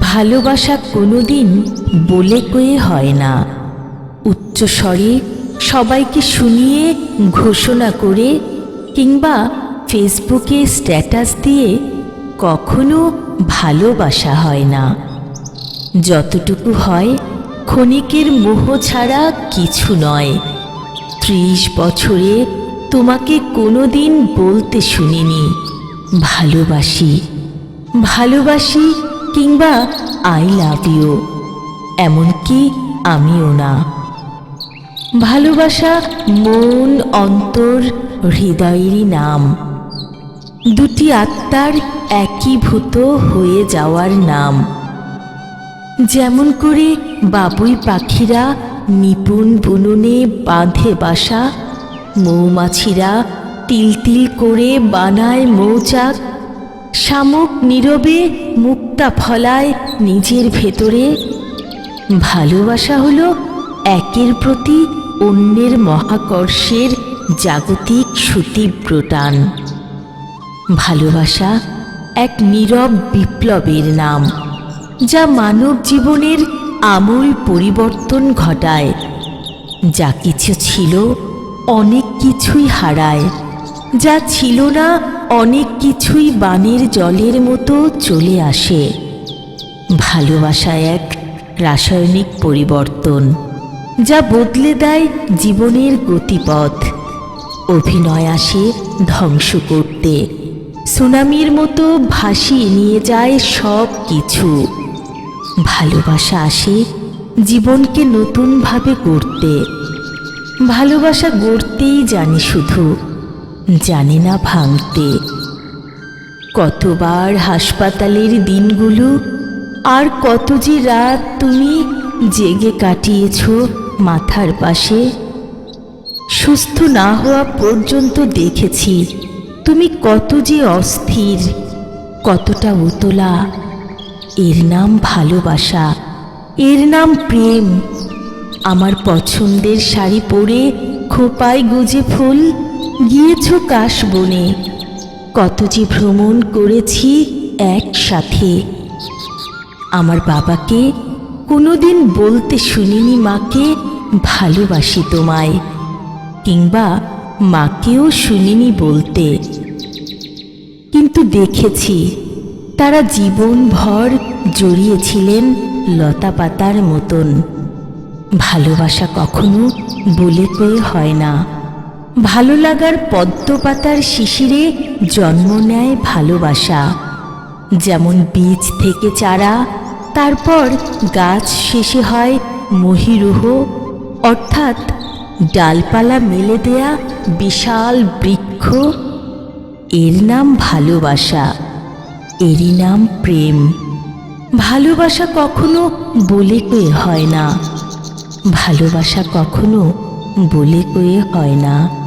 ভালোবাসা কোনোদিন বলে কয়ে হয় না। উচ্চস্বরে সবাইকে শুনিয়ে ঘোষণা করে কিংবা ফেসবুকে স্ট্যাটাস দিয়ে কখনো ভালোবাসা হয় না। যতটুকু হয়, ক্ষণিকের মোহ ছাড়া কিছু নয়। ত্রিশ বছরে তোমাকে কোনোদিন বলতে শুনিনি। ভালোবাসি ভালোবাসি কিংবা আই লাভ ইউ এমনকি আমিও না। ভালোবাসা মন, অন্তর, হৃদয়েরই নাম। দুটি আত্মার একীভূত হয়ে যাওয়ার নাম। যেমন করে বাবুই পাখিরা নিপুণ বুননে বাঁধে বাসা, মৌমাছিরা তিল তিল করে বানায় মৌচাক, শামুক নীরবে মুক্তা ফলায় নিজের ভেতরে। ভালোবাসা হলো একের প্রতি অন্যের মহাকর্ষের জাগতিক সুতীব্র টান ভালোবাসা এক নীরব বিপ্লবের নাম। যা মানব জীবনের আমূল পরিবর্তন ঘটায়। যা কিছু ছিল, অনেক কিছুই হারায়। যা ছিল না, অনেক কিছুই বানের জলের মতো চলে আসে। ভালোবাসা এক রাসায়নিক পরিবর্তন, যা বদলে দেয় জীবনের গতিপথ। অভিনয় আসে ধ্বংস করতে, সুনামির মতো ভাসিয়ে নিয়ে যায় সব কিছু ভালোবাসা আসে জীবনকে নতুনভাবে গড়তে। ভালোবাসা গড়তেই জানি শুধু, জানি না ভাঙতে। কতবার হাসপাতালের দিনগুলো, আর কত যে রাত তুমি জেগে কাটিয়েছ মাথার পাশে। সুস্থ না হওয়া পর্যন্ত দেখেছি তুমি কত যে অস্থির, কতটা উতলা। এর নাম ভালোবাসা। এর নাম প্রেম। আমার পছন্দের শাড়ি পরে খোপায় গুজে ফুল, গিয়েছ কাশ বনে। কত যে ভ্রমণ করেছি একসাথে। আমার বাবাকে কোনোদিন বলতে শুনিনি মাকে ভালোবাসি তোমায়, কিংবা মাকেও শুনিনি বলতে। কিন্তু দেখেছি তারা জীবনভর জড়িয়েছিলেন লতা পাতার মতন। ভালোবাসা কখনো বলে কয়ে হয় না। ভালো লাগার পদ্ম পাতার শিশিরে জন্ম নেয় ভালোবাসা। যেমন বীজ থেকে চারা, তারপর গাছ শেষে হয় মহিরুহ। অর্থাৎ ডালপালা মেলে দেয়া বিশাল বৃক্ষ। এর নাম ভালোবাসা। এরই নাম প্রেম। ভালোবাসা কখনো বলে কয়ে হয় না। ভালোবাসা কখনো বলে কয়ে হয় না।